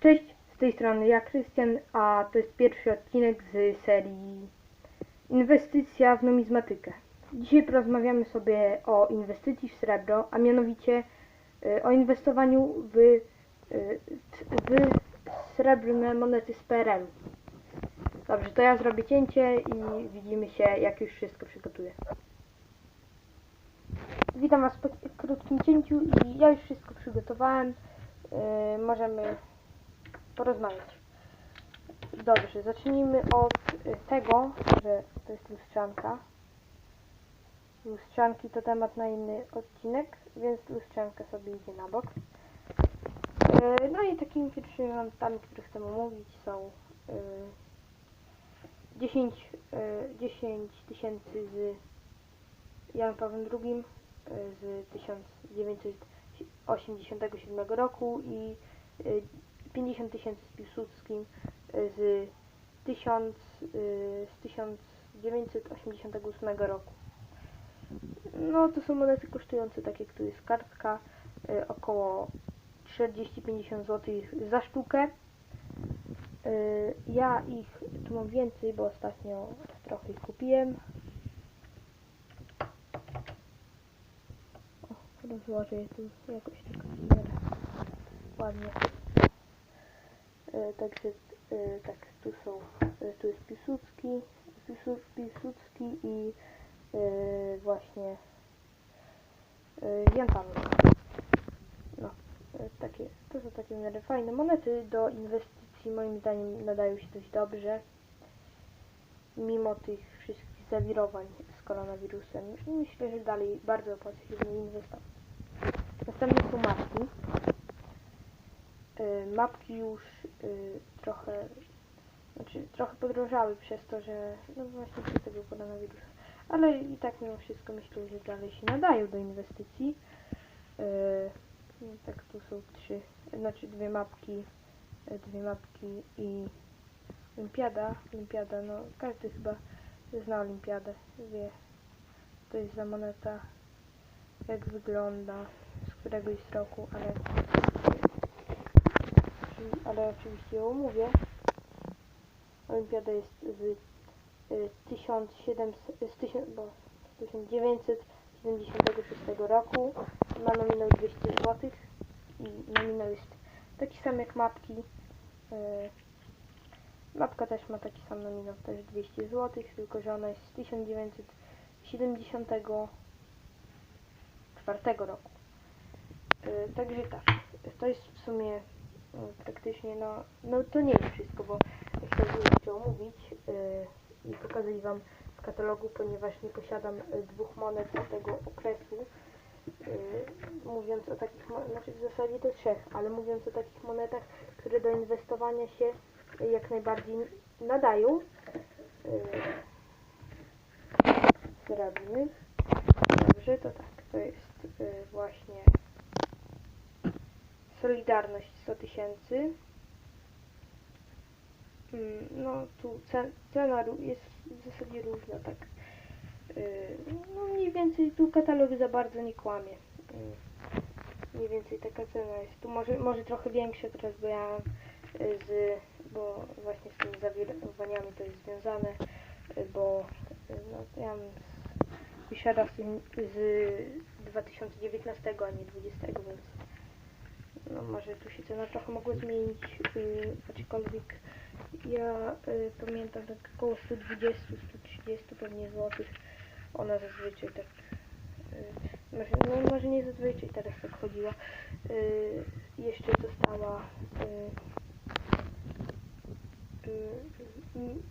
Cześć, z tej strony ja, Krystian, a to jest pierwszy odcinek z serii Inwestycja w numizmatykę. Dzisiaj porozmawiamy sobie o inwestycji w srebro, a mianowicie y, o inwestowaniu w, y, w srebrne monety z PRL. Dobrze, to ja zrobię cięcie i widzimy się, jak już wszystko przygotuję. Witam Was po krótkim cięciu i ja już wszystko przygotowałem. Yy, możemy porozmawiać. Dobrze, zacznijmy od y, tego, że to jest lustrzanka. Lustrzanki to temat na inny odcinek, więc lustrzanka sobie idzie na bok. Yy, No i takimi pierwszymi momentami, które chcę omówić są yy, 10 yy, 10 tysięcy z Janem Pawłem II z 1987 roku i y, 50 tysięcy z Piłsudskim z, 1000, y, z 1988 roku. No to są monety kosztujące, tak jak tu jest kartka, y, około 40-50 zł za sztukę. Y, Ja ich tu mam więcej, bo ostatnio trochę ich kupiłem. O, rozłożę je tu jakoś tak ładnie. E, Także e, tak, tu są, e, tu jest Piłsudski, Piłsu- Piłsudski i właśnie Jan Paweł. No, takie, to są takie w miarę fajne monety do inwestycji, moim zdaniem nadają się dość dobrze, mimo tych wszystkich zawirowań z koronawirusem. Myślę, że dalej bardzo opłaca się w nie inwestować. Następnie są mapki. Mapki już y, trochę, znaczy trochę podrożały przez to, że no właśnie przez tego koronawirusa. Ale i tak mimo wszystko myślę, że dalej się nadają do inwestycji. Y, no tak tu są trzy, znaczy dwie mapki, y, dwie mapki i Olimpiada. Olimpiada, no każdy chyba zna Olimpiadę, wie to jest za moneta, jak wygląda, z któregoś roku, ale ale oczywiście ją mówię. Olimpiada jest z y, 1700, z, 1000, bo, z 1976 roku. Ma nominał 200 zł i nominał jest taki sam jak mapki. Y, Mapka też ma taki sam nominał, też 200 zł, tylko że ona jest z 1974 roku. Y, Także tak, to jest w sumie no, praktycznie, no, no to nie jest wszystko, bo chciałbym jeszcze omówić yy, i pokazać Wam w katalogu, ponieważ nie posiadam y, dwóch monet z tego okresu. Yy, mówiąc o takich, znaczy w zasadzie to trzech, ale mówiąc o takich monetach, które do inwestowania się jak najbardziej nadają. Yy, srebrnych. Dobrze, to tak, to jest yy, właśnie Solidarność 100 tysięcy. Mm, No tu ce- cena jest w zasadzie różna, tak. Yy, No mniej więcej tu katalog za bardzo nie kłamie. Yy, Mniej więcej taka cena jest. Tu może, może trochę większa teraz, bo ja yy, z, bo właśnie z tymi zawirowaniami to jest związane, bo no, ja mam z- z, tym- z 2019, a nie 20, więc no może tu się cena trochę mogła zmienić, yy, aczkolwiek ja y, pamiętam tak około 120-130 pewnie złotych. Ona zazwyczaj tak, y, może, no może nie zazwyczaj teraz tak chodziła. Y, jeszcze dostała y, y,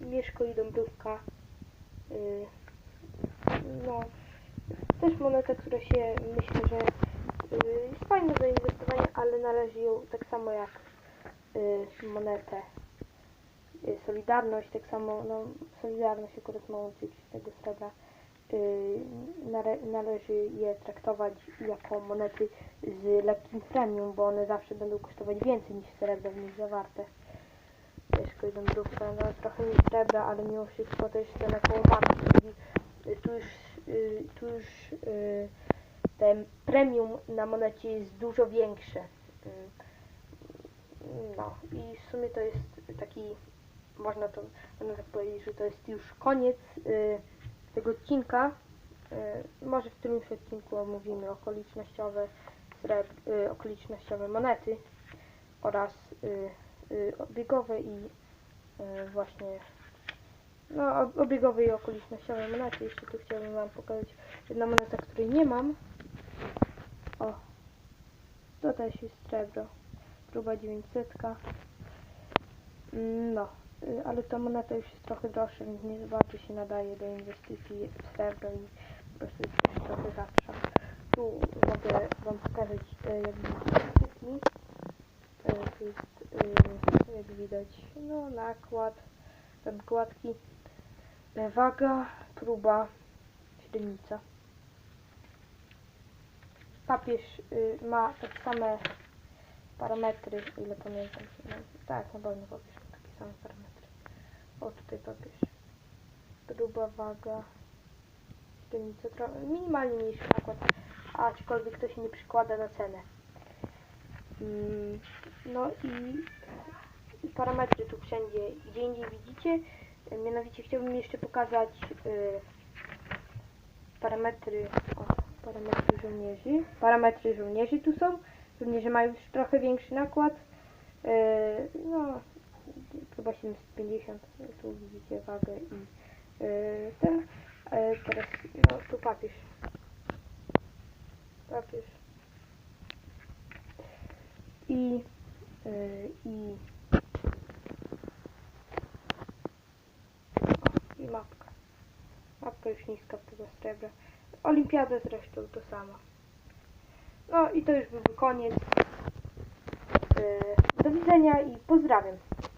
y, Mieszko i Dąbrówka. Y, no, też moneta, która się myślę, że jest fajna do inwestowania, ale należy ją tak samo jak y, monetę y, Solidarność, tak samo no, Solidarność akurat ma łączyć tego srebra. y, nale- należy je traktować jako monety z lekkim premium, bo one zawsze będą kosztować więcej niż srebro w nich zawarte. Ciężko i dąbrówka, no trochę nie srebra, ale mimo wszystko też cena koło y, tu już, y, tu już y, ten premium na monecie jest dużo większe. Y, No i w sumie to jest taki, można to można tak powiedzieć, że to jest już koniec y, tego odcinka. Y, może w którymś odcinku omówimy okolicznościowe, y, okolicznościowe monety oraz y, y, obiegowe i y, właśnie no, ob- obiegowe i okolicznościowe monety. Jeszcze tu chciałbym Wam pokazać jedna moneta, której nie mam. O, to też jest srebro. Próba 900. Mm, No, y, ale ta moneta już jest trochę droższa, więc nie bardzo się nadaje do inwestycji w srebro i po prostu jest trochę rzadsza. Tu mogę Wam pokazać y, jakby. Y, Tu jest, y, jak widać, no nakład, tam kładki, y, waga, próba, średnica. Papież y, ma tak same parametry, ile pamiętam. No, tak, na pewno papież ma takie same parametry. O, tutaj papież. Próba, waga, średnica, minimalnie mniejszy nakład, aczkolwiek to się nie przykłada na cenę. Mm, No i i parametry tu wszędzie, gdzie indziej widzicie. Mianowicie chciałbym jeszcze pokazać y, parametry, o, parametry żołnierzy. Parametry żołnierzy tu są. Żołnierze mają już trochę większy nakład. Y, no, chyba 750. Tu widzicie wagę i y, ten. E, teraz, no, tu papież. Papież. I, y, i i mapka. Mapka już niska tego srebra. Olimpiada zresztą to samo. No i to już byłby koniec. Yy, Do widzenia i pozdrawiam.